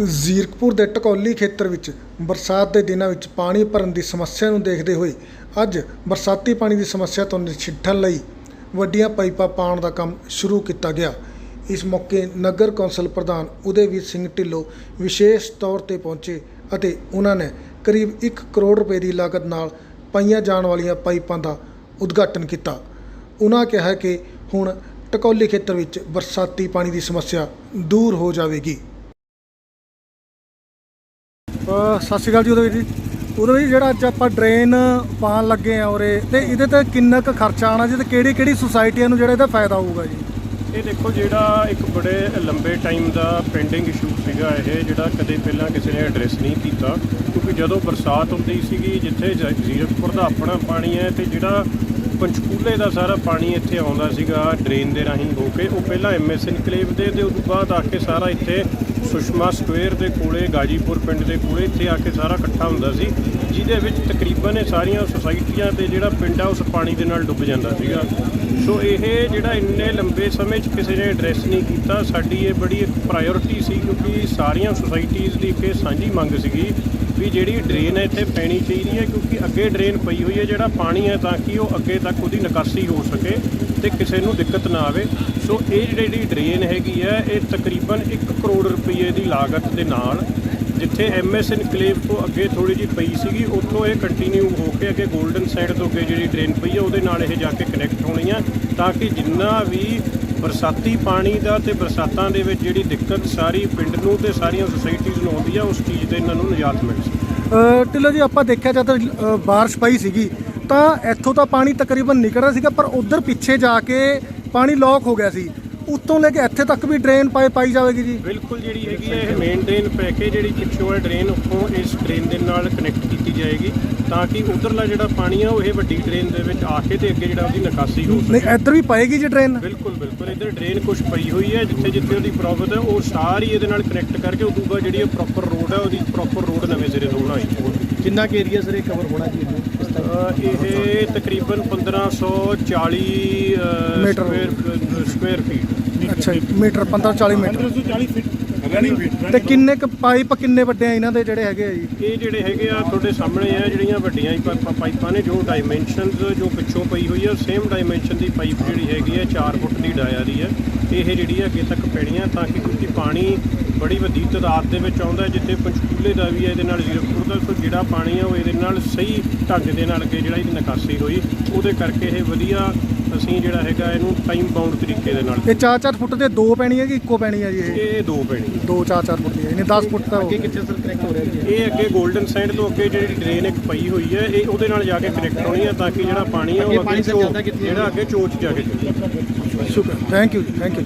ਜ਼ੀਰਕਪੁਰ ਦੇ ਟਕੌਲੀ ਖੇਤਰ ਵਿੱਚ ਬਰਸਾਤ ਦੇ ਦਿਨਾਂ ਵਿੱਚ ਪਾਣੀ ਭਰਨ ਦੀ ਸਮੱਸਿਆ ਨੂੰ ਦੇਖਦੇ ਹੋਏ ਅੱਜ ਬਰਸਾਤੀ ਪਾਣੀ ਦੀ ਸਮੱਸਿਆ ਤੋਂ ਨਜਿੱਠਣ ਲਈ ਵੱਡੀਆਂ ਪਾਈਪਾਂ ਪਾਉਣ ਦਾ ਕੰਮ ਸ਼ੁਰੂ ਕੀਤਾ ਗਿਆ। ਇਸ ਮੌਕੇ ਨਗਰ ਕੌਂਸਲ ਪ੍ਰਧਾਨ ਉਦੈਵੀਰ ਸਿੰਘ ਢਿੱਲੋਂ ਵਿਸ਼ੇਸ਼ ਤੌਰ ਤੇ ਪਹੁੰਚੇ ਅਤੇ ਉਹਨਾਂ ਨੇ ਕਰੀਬ 1 ਕਰੋੜ ਰੁਪਏ ਦੀ ਲਾਗਤ ਨਾਲ ਪਾਈਆਂ ਜਾਣ ਵਾਲੀਆਂ ਪਾਈਪਾਂ ਦਾ ਉਦਘਾਟਨ ਕੀਤਾ। ਉਹਨਾਂ ਕਿਹਾ ਕਿ ਹੁਣ ਟਕੌਲੀ ਖੇਤਰ ਵਿੱਚ ਬਰਸਾਤੀ ਪਾਣੀ ਦੀ ਸਮੱਸਿਆ ਦੂਰ ਹੋ ਜਾਵੇਗੀ। ਸਤਿ ਸ਼੍ਰੀ ਅਕਾਲ ਜੀ ਉਦਵੀਰ ਜੀ। ਉਦਵੀਰ ਜੀ, ਜਿਹੜਾ ਅੱਜ ਆਪਾਂ ਡਰੇਨ ਪਾਣ ਲੱਗੇ ਆ ਉਰੇ, ਤੇ ਇਹਦੇ ਤੇ ਕਿੰਨਾ ਕੁ ਖਰਚਾ ਆਣਾ ਜੀ, ਤੇ ਕਿਹੜੀ ਕਿਹੜੀ ਸੁਸਾਇਟੀਆਂ ਨੂੰ ਜਿਹੜਾ ਇਹਦਾ ਫਾਇਦਾ ਹੋਊਗਾ ਜੀ? ਇਹ ਦੇਖੋ ਜਿਹੜਾ ਇੱਕ ਬੜੇ ਲੰਬੇ ਟਾਈਮ ਦਾ ਪੈਂਡਿੰਗ ਇਸ਼ੂ ਸੀਗਾ ਇਹ, ਜਿਹੜਾ ਕਦੇ ਪਹਿਲਾਂ ਕਿਸੇ ਨੇ ਐਡਰੈਸ ਨਹੀਂ ਕੀਤਾ। ਕਿਉਂਕਿ ਜਦੋਂ ਬਰਸਾਤ ਹੁੰਦੀ ਸੀਗੀ, ਜਿੱਥੇ ਜ- ਜ਼ੀਰਕਪੁਰ ਦਾ ਆਪਣਾ ਪਾਣੀ ਹੈ, ਤੇ ਜਿਹੜਾ ਪੰਚਕੂਲੇ ਦਾ ਸਾਰਾ ਪਾਣੀ ਇੱਥੇ ਆਉਂਦਾ ਸੀਗਾ ਡਰੇਨ ਦੇ ਰਾਹੀਂ ਹੋ ਕੇ, ਉਹ ਪਹਿਲਾਂ ਐਮਐਸ ਇਨਕਲੇਵ ਦੇ, ਤੇ ਤੋਂ ਬਾਅਦ ਆ ਕੇ ਸਾਰਾ ਇੱਥੇ ਸੁਸ਼ਮਾ ਸਕੁਅਰ ਦੇ ਕੋਲੇ, ਗਾਜੀਪੁਰ ਪਿੰਡ ਦੇ ਕੋਲੇ, ਇੱਥੇ ਆ ਕੇ ਸਾਰਾ ਇਕੱਠਾ ਹੁੰਦਾ ਸੀ, ਜਿਹਦੇ ਵਿੱਚ ਤਕਰੀਬਨ ਇਹ ਸਾਰੀਆਂ ਸੁਸਾਇਟੀਆਂ ਤੇ ਜਿਹੜਾ ਪਿੰਡ ਆ, ਉਸ ਪਾਣੀ ਦੇ ਨਾਲ ਡੁੱਬ ਜਾਂਦਾ ਸੀਗਾ। ਸੋ ਇਹ ਜਿਹੜਾ ਇੰਨੇ ਲੰਬੇ ਸਮੇਂ 'ਚ ਕਿਸੇ ਨੇ ਐਡਰੈਸ ਨਹੀਂ ਕੀਤਾ, ਸਾਡੀ ਇਹ ਬੜੀ ਇੱਕ ਪ੍ਰਾਇੋਰਟੀ ਸੀ, ਕਿਉਂਕਿ ਸਾਰੀਆਂ ਸੁਸਾਇਟੀਆਂ ਦੀ ਇੱਕ ਸਾਂਝੀ ਮੰਗ ਸੀਗੀ ਵੀ ਜਿਹੜੀ ਡਰੇਨ ਹੈ ਇੱਥੇ ਪੈਣੀ ਚਾਹੀਦੀ ਹੈ, ਕਿਉਂਕਿ ਅੱਗੇ ਡਰੇਨ ਪਈ ਹੋਈ ਹੈ, ਜਿਹੜਾ ਪਾਣੀ ਹੈ ਤਾਂ ਕਿ ਉਹ ਅੱਗੇ ਤੱਕ ਉਹਦੀ ਨਿਕਾਸੀ ਹੋ ਸਕੇ ਤੇ ਕਿਸੇ ਨੂੰ ਦਿੱਕਤ ਨਾ ਆਵੇ। ਸੋ ਇਹ ਜਿਹੜੀ ਡਰੇਨ ਹੈਗੀ ਹੈ, ਇਹ ਤਕਰੀਬਨ 1 ਕਰੋੜ ਰੁਪਏ ਦੀ ਲਾਗਤ ਦੇ ਨਾਲ ਜਿੱਥੇ ਐਮਐਸ ਇਨਕਲੇਵ ਤੋਂ ਅੱਗੇ ਥੋੜੀ ਜਿਹੀ ਪਈ ਸੀਗੀ, ਉੱਥੋਂ ਇਹ ਕੰਟੀਨਿਊ ਹੋ ਕੇ ਅੱਗੇ 골ਡਨ ਸਾਈਡ ਤੋਂ ਅੱਗੇ ਜਿਹੜੀ ਡਰੇਨ ਪਈ ਹੈ, ਉਹਦੇ ਨਾਲ ਇਹ ਜਾ ਕੇ ਕਨੈਕਟ ਹੋਣੀ ਆ ਤਾਂ ਕਿ ਜਿੰਨਾ ਵੀ ਬਰਸਾਤੀ ਪਾਣੀ ਦਾ ਤੇ ਬਰਸਾਤਾਂ ਦੇ ਵਿੱਚ ਜਿਹੜੀ ਦਿੱਕਤ ਸਾਰੀ ਪਿੰਡ ਨੂੰ ਤੇ ਸਾਰੀਆਂ ਸੁਸਾਇਟੀਆਂ ਨੂੰ ਆਉਂਦੀ ਆ ਉਸ ਚੀਜ਼ ਤੇ ਇਹਨਾਂ ਨੂੰ ਨਿਜਾਤ ਮਿਲ ਸਕੇ। ਅ, ਜੀ ਆਪਾਂ ਦੇਖਿਆ ਜਦ ਅ, ਬਾਰਿਸ਼ ਪਈ ਸੀਗੀ ਤਾਂ ਇੱਥੋਂ ਤਾਂ ਪਾਣੀ ਤਕਰੀਬਨ ਨਿਕਲ ਰਿਹਾ ਸੀਗਾ ਪਰ ਉਧਰ ਪਿੱਛੇ ਜਾ ਕੇ ਪਾਣੀ ਲੌਕ ਹੋ ਗਿਆ ਸੀ। ਉੱਤੋਂ ਲੈ ਕੇ ਇੱਥੇ ਤੱਕ ਵੀ ਡਰੇਨ ਪਾਈ ਪਾਈ ਜਾਵੇਗੀ ਜੀ। ਬਿਲਕੁਲ ਜਿਹੜੀ ਹੈਗੀ ਹੈ ਇਹ ਮੇਨ ਡਰੇਨ ਪੈ ਕੇ ਜਿਹੜੀ ਪਿੱਛੋਂ ਹੈ ਡਰੇਨ ਉੱਥੋਂ ਇਸ ਡਰੇਨ ਦੇ ਨਾਲ ਕਨੈਕਟ ਕੀਤੀ ਜਾਏਗੀ ਤਾਂ ਕਿ ਉਧਰਲਾ ਜਿਹੜਾ ਪਾਣੀ ਆ ਉਹ ਇਹ ਵੱਡੀ ਡਰੇਨ ਦੇ ਵਿੱਚ ਆ ਕੇ ਤੇ ਅੱਗੇ ਜਿਹੜਾ ਉਹਦੀ ਨਿਕਾਸੀ ਹੋ ਨਹੀਂ ਸਕੇ ਇੱਧਰ ਵੀ ਪਾਏਗੀ ਜੀ ਡਰੇਨ। ਬਿਲਕੁਲ ਬਿਲਕੁਲ ਇੱਧਰ ਡਰੇਨ ਕੁਝ ਪਈ ਹੋਈ ਹੈ ਜਿੱਥੇ ਜਿੱਥੇ ਉਹਦੀ ਪ੍ਰੋਬਲਮ ਹੈ ਉਹ ਸਾਰੀ ਇਹਦੇ ਨਾਲ ਕਨੈਕਟ ਕਰਕੇ ਉਦੋਂ ਬਾਅਦ ਜਿਹੜੀ ਇਹ ਪ੍ਰੋਪਰ ਰੋਡ ਹੈ ਉਹਦੀ ਪ੍ਰੋਪਰ ਰੋਡ ਨਵੇਂ ਸਿਰੇ ਤੋਂ ਬਣਾਈ ਕਿੰਨਾ ਕੁ ਏਰੀਆ ਸਰ ਇਹ ਕਵਰ ਹੋਣਾ ਜੀ ਇਹ ਤਕਰੀਬਨ 1540 ਅਹ, ਮੀਟਰ। ਸਕੁਅਰ ਫੀਟ ਅੱਛਾ ਜੀ meter 15 40 meter. 1540 feet running feet ਤੇ ਕਿੰਨੇ ਕੁ ਪਾਈਪ ਕਿੰਨੇ ਵੱਡੇ ਆ ਇਹਨਾਂ ਦੇ ਜਿਹੜੇ ਹੈਗੇ ਆ ਜੀ? ਇਹ ਜਿਹੜੇ ਹੈਗੇ ਆ ਤੁਹਾਡੇ ਸਾਹਮਣੇ ਆ ਜਿਹੜੀਆਂ ਵੱਡੀਆਂ ਹੀ ਪਾਈਪਾਂ ਨੇ ਜੋ ਡਾਈਮੈਂਸ਼ਨਸ ਜੋ ਪਿੱਛੋਂ ਪਈ ਹੋਈ ਹੈ ਸੇਮ ਡਾਈਮੈਂਸ਼ਨ ਦੀ ਪਾਈਪ ਜਿਹੜੀ ਹੈਗੀ ਹੈ 4 ਫੁੱਟ ਦੀ ਡਾਇਆ ਦੀ ਹੈ ਇਹ ਜਿਹੜੀ ਹੈ ਅੱਗੇ ਤੱਕ ਪੈਣੀ ਆ ਤਾਂ ਕਿ ਕਿਉਂਕਿ ਪਾਣੀ ਬੜੀ ਵੱਡੀ ਤਾਦਾਦ ਦੇ ਵਿੱਚ ਆਉਂਦਾ ਹੈ, ਜਿੱਥੇ ਪੰਚਕੂਲੇ ਦਾ ਵੀ ਹੈ ਇਹਦੇ ਨਾਲ ਜ਼ੀਰਕਪੁਰ ਦਾ ਸੋ ਜਿਹੜਾ ਪਾਣੀ ਆ ਉਹ ਇਹਦੇ ਨਾਲ ਸਹੀ ਢੰਗ ਦੇ ਨਾਲ ਅੱਗੇ ਜਿਹੜਾ ਇਹਦੀ ਨਿਕਾਸੀ ਹੋਈ। ਉਹਦੇ ਕਰਕੇ ਇਹ ਵਧੀਆ ਅਸੀਂ ਜਿਹੜਾ ਹੈਗਾ ਇਹਨੂੰ ਟਾਈਮ ਬਾਉਂਡ ਤਰੀਕੇ ਦੇ ਨਾਲ ਇਹ 4-4 ਫੁੱਟ ਦੇ ਦੋ ਪੈਣੀ ਹੈ ਕਿ ਇੱਕੋ ਪੈਣੀ ਹੈ ਜੀ ਇਹ? ਇਹ ਦੋ ਪੈਣੀ ਦੋ 4-4 ਫੁੱਟ ਦੀ ਹੈ ਇਹਨੇ 10 ਫੁੱਟ ਤਾਂ ਹੋ। ਕਿੱਥੇ ਸਰ ਕਨੈਕਟ ਹੋ ਰਿਹਾ ਜੀ? ਇਹ ਅੱਗੇ 골ਡਨ ਸਾਈਡ ਤੋਂ ਅੱਗੇ ਜਿਹੜੀ ਡਰੇਨ ਇੱਕ ਪਈ ਹੋਈ ਹੈ ਇਹ ਉਹਦੇ ਨਾਲ ਜਾ ਕੇ ਕਨੈਕਟ ਹੋਣੀ ਹੈ ਤਾਂ ਕਿ ਜਿਹੜਾ ਪਾਣੀ ਹੈ ਅੱਗੇ ਉਹ ਪਾਣੀ ਅੱਗੇ ਸਰ ਜਾਂਦਾ ਚੋ- ਕਿੱਥੇ? ਹੈ? ਜਿਹੜਾ ਅੱਗੇ ਚੋਚ ਜਾ ਕੇ ਚੱਲੇ ਸ਼ੁਕਰ ਥੈਂਕ ਯੂ ਥੈਂਕ ਯੂ